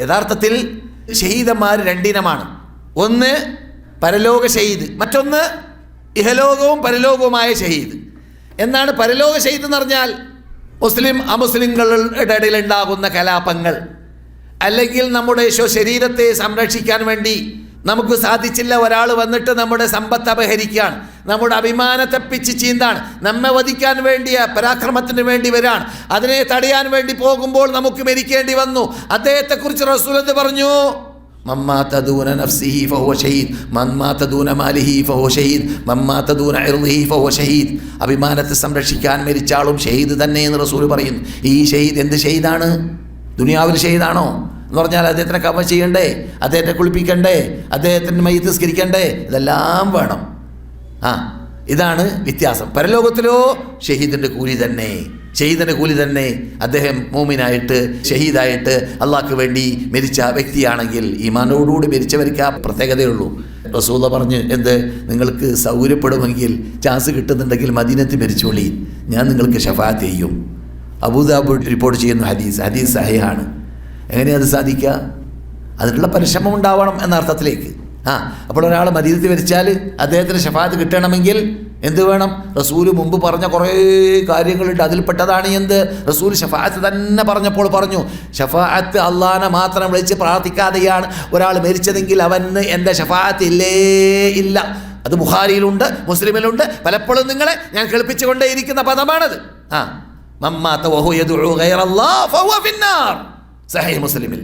യഥാർത്ഥത്തിൽ ഷഹീദന്മാർ രണ്ടിനമാണ്. ഒന്ന് പരലോക ഷഹീദ് മറ്റൊന്ന് ഇഹലോകവും പരലോകവുമായ ഷഹീദ് എന്നാണ് പരലോക ഷഹീദ് എന്ന് പറഞ്ഞാൽ മുസ്ലിം അമുസ്ലിങ്ങളുടെ ഇടയിൽ ഉണ്ടാകുന്ന കലാപങ്ങൾ. അല്ലെങ്കിൽ നമ്മുടെ ശരീരത്തെ സംരക്ഷിക്കാൻ വേണ്ടി നമുക്ക് സാധിച്ചില്ല. ഒരാൾ വന്നിട്ട് നമ്മുടെ സമ്പത്ത് അപഹരിക്കുകയാണ്. നമ്മുടെ അഭിമാനത്തെ പിച്ച് ചീന്താണ്. നമ്മെ വധിക്കാൻ വേണ്ടിയ പരാക്രമത്തിന് വേണ്ടി വരാൻ അതിനെ തടയാൻ വേണ്ടി പോകുമ്പോൾ നമുക്ക് മരിക്കേണ്ടി വന്നു. അദ്ദേഹത്തെക്കുറിച്ച് റസൂലത്ത് പറഞ്ഞു? ദൂന നഫ്സിഹി ഷഹീദ്. ദൂന മാലിഹി ഷഹീദ്. ദൂന ഷഹീദ്. അഭിമാനത്തെ സംരക്ഷിക്കാൻ മരിച്ചാളും ഷഹീദ് തന്നെ എന്ന് റസൂൽ പറയുന്നു. ഈ ഷഹീദ് എന്ത് ഷഹീദാണ്? ദുനിയാവിൽ ഷഹീദാണോ? എന്ന് പറഞ്ഞാൽ അദ്ദേഹത്തിനെ കവ ചെയ്യണ്ടേ? അദ്ദേഹത്തെ കുളിപ്പിക്കണ്ടേ? അദ്ദേഹത്തിന് മയ്യത്ത് നിസ്കരിക്കണ്ടേ? ഇതെല്ലാം വേണം. ആ ഇതാണ് വ്യത്യാസം. പരലോകത്തിലോ ഷഹീദിന്റെ കൂലി തന്നെ. ഷഹീദിന്റെ കൂലി തന്നെ. അദ്ദേഹം മോമിനായിട്ട് ഷഹീദായിട്ട് അള്ളാഹ്ക്ക് വേണ്ടി മരിച്ച വ്യക്തിയാണെങ്കിൽ ഈമാനോടുകൂടി മരിച്ചവർക്ക് ആ പ്രത്യേകതയുള്ളൂ. റസൂല പറഞ്ഞ് എന്ത്? നിങ്ങൾക്ക് സൗകര്യപ്പെടുമെങ്കിൽ ചാൻസ് കിട്ടുന്നുണ്ടെങ്കിൽ മദീനത്ത് മരിച്ചോളി. ഞാൻ നിങ്ങൾക്ക് ഷഫാത്ത് ചെയ്യും. അബൂദാബ് റിപ്പോർട്ട് ചെയ്യുന്ന ഹദീസ്. ഹദീസ് സഹയാണ് എങ്ങനെയാണ് അത് സാധിക്കുക അതിനുള്ള പരിശ്രമം ഉണ്ടാവണം എന്ന അർത്ഥത്തിലേക്ക്. ആ അപ്പോൾ ഒരാൾ മദീനത്ത് വരിച്ചാൽ അദ്ദേഹത്തിന് ഷഫാത്ത് കിട്ടണമെങ്കിൽ എന്ത് വേണം? റസൂൽ മുമ്പ് പറഞ്ഞ കുറേ കാര്യങ്ങളുണ്ട്. അതിൽപ്പെട്ടതാണ് എന്ത്? റസൂൽ ഷഫാത്ത് തന്നെ പറഞ്ഞപ്പോൾ പറഞ്ഞു ഷഫാത്ത് അള്ളാനെ മാത്രം വിളിച്ച് പ്രാർത്ഥിക്കാതെയാണ് ഒരാൾ മരിച്ചതെങ്കിൽ അവന് എന്റെ ഷഫാത്ത് ഇല്ലേ? ഇല്ല. അത് ബുഹാരിയിലുണ്ട് മുസ്ലിമിലുണ്ട്. പലപ്പോഴും നിങ്ങളെ ഞാൻ കേൾപ്പിച്ചുകൊണ്ടേയിരിക്കുന്ന പദമാണത്. ആ മമ്മാത്ത സഹീഹ് മുസ്ലിമിൽ.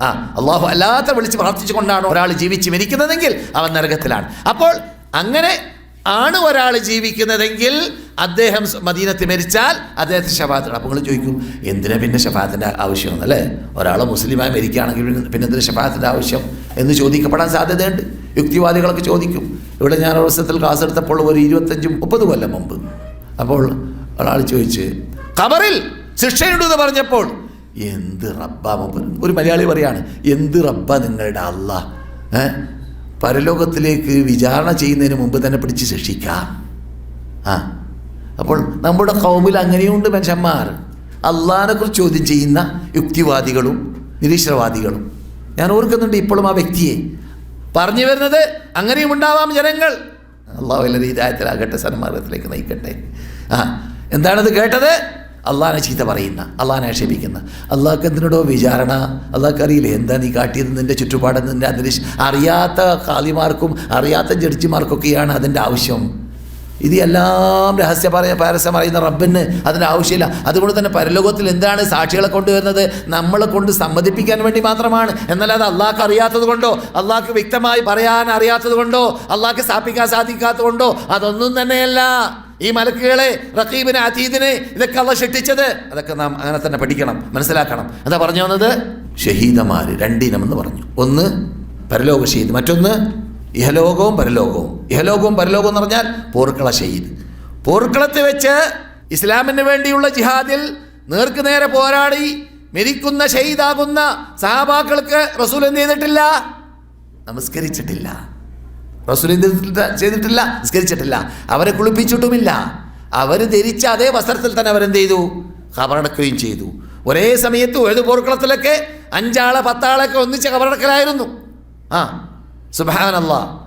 ആ അള്ളാഹു അല്ലാത്ത വിളിച്ച് പ്രാർത്ഥിച്ചുകൊണ്ടാണ് ഒരാൾ ജീവിച്ച് മരിക്കുന്നതെങ്കിൽ അവൻ നരകത്തിലാണ്. അപ്പോൾ അങ്ങനെ ആണ് ഒരാൾ ജീവിക്കുന്നതെങ്കിൽ അദ്ദേഹം മദീനത്ത് മരിച്ചാൽ അദ്ദേഹത്തെ ഷഫാത്ത് അപ്പോൾ നിങ്ങൾ ചോദിക്കും എന്തിനാ പിന്നെ ഷഫാത്തിന്റെ ആവശ്യം അല്ലേ ഒരാൾ മുസ്ലിമായി മരിക്കുകയാണെങ്കിൽ പിന്നെ എന്തിനു ഷഫാത്തിന്റെ ആവശ്യം എന്ന് ചോദിക്കപ്പെടാൻ സാധ്യതയുണ്ട്. യുക്തിവാദികളൊക്കെ ചോദിക്കും. ഇവിടെ ഞാൻ ഒരു ദിവസത്തിൽ ക്ലാസ് എടുത്തപ്പോൾ ഒരു ഇരുപത്തഞ്ചും മുപ്പത് കൊല്ലം മുമ്പ് അപ്പോൾ ഒരാൾ ചോദിച്ച് ഖബറിൽ ശിക്ഷയുണ്ടെന്ന് പറഞ്ഞപ്പോൾ എന്ത് റബ്ബ ഒരു മലയാളി പറയാണ് എന്ത് റബ്ബ നിങ്ങളുടെ അല്ല പരലോകത്തിലേക്ക് വിചാരണ ചെയ്യുന്നതിന് മുമ്പ് തന്നെ പിടിച്ച് ശിക്ഷിക്കാം. ആ. അപ്പോൾ നമ്മുടെ കൗമിൽ അങ്ങനെയുണ്ട് മനുഷ്യന്മാർ. കുറിച്ച് ചോദ്യം ചെയ്യുന്ന യുക്തിവാദികളും നിരീശ്വരവാദികളും. ഞാൻ ഓർക്കുന്നുണ്ട് ഇപ്പോഴും ആ വ്യക്തിയെ. പറഞ്ഞു വരുന്നത് അങ്ങനെയും ഉണ്ടാവാം ജനങ്ങൾ. അള്ളാഹു എല്ലാവരും ഇതായത്തിലാകട്ടെ സന്മാർഗത്തിലേക്ക് നയിക്കട്ടെ. ആ. എന്താണത് കേട്ടത്? അള്ളാഹിനെ ചീത്ത പറയുന്ന അള്ളാഹിനെ ആക്ഷേപിക്കുന്ന. അള്ളാഹ്ക്ക് എന്തിനോടോ വിചാരണ? അള്ളാഹ്ക്ക് അറിയില്ലേ? എന്താ നീ കാട്ടിയത്? നിന്റെ ചുറ്റുപാട് നിന്റെ അന്തരീക്ഷം അറിയാത്ത കാലിമാർക്കും അറിയാത്ത ജഡ്ജിമാർക്കൊക്കെയാണ് അതിന്റെ ആവശ്യം. ഇത് എല്ലാം രഹസ്യ പറയ പരസ്യം പറയുന്ന റബ്ബിന് അതിന്റെ ആവശ്യമില്ല. അതുകൊണ്ട് തന്നെ പരലോകത്തിൽ എന്താണ് സാക്ഷികളെ കൊണ്ടുവരുന്നത്? നമ്മളെ കൊണ്ട് സമ്മതിപ്പിക്കാൻ വേണ്ടി മാത്രമാണ്. എന്നാൽ അത് അള്ളാഹ്ക്ക് അറിയാത്തത് കൊണ്ടോ അള്ളാഹ്ക്ക് വ്യക്തമായി പറയാൻ അറിയാത്തത് കൊണ്ടോ അള്ളാഹ്ക്ക് സ്ഥാപിക്കാൻ സാധിക്കാത്തത് കൊണ്ടോ അതൊന്നും തന്നെയല്ല. ഈ മലക്കുകളെ റഖീബിനെ അതീതിനെ ഇതൊക്കെ അള്ള ഷെട്ടിച്ചത് അതൊക്കെ നാം അങ്ങനെ തന്നെ പഠിക്കണം മനസ്സിലാക്കണം. എന്താ പറഞ്ഞു വന്നത്? ഷഹീദമാർ രണ്ടിനമെന്ന് പറഞ്ഞു. ഒന്ന് പരലോക ഷഹീദ് മറ്റൊന്ന് ഇഹലോകവും പരലോകവും. ഇഹലോകവും പരലോകവും എന്ന് പറഞ്ഞാൽ പോർക്കള ഷഹീദ് പോർക്കളത്ത് വെച്ച് ഇസ്ലാമിന് വേണ്ടിയുള്ള ജിഹാദിൽ നേർക്ക് നേരെ പോരാടി മെരിക്കുന്ന ഷഹീദാകുന്ന സഹാബാക്കൾക്ക് റസൂൽ എന്ത് ചെയ്തിട്ടില്ല? നമസ്കരിച്ചിട്ടില്ല. റസൂൽ എന്ത് ചെയ്തിട്ടില്ല- നമസ്കരിച്ചിട്ടില്ല അവരെ കുളിപ്പിച്ചിട്ടുമില്ല. അവർ ധരിച്ച അതേ വസ്ത്രത്തിൽ തന്നെ അവരെന്ത് ചെയ്തു? കബറടക്കുകയും ചെയ്തു. ഒരേ സമയത്ത് ഏത് പോർക്കളത്തിലൊക്കെ അഞ്ചാളെ പത്താളൊക്കെ ഒന്നിച്ച് കബറടക്കലായിരുന്നു. ആ സുബാനല്ലാ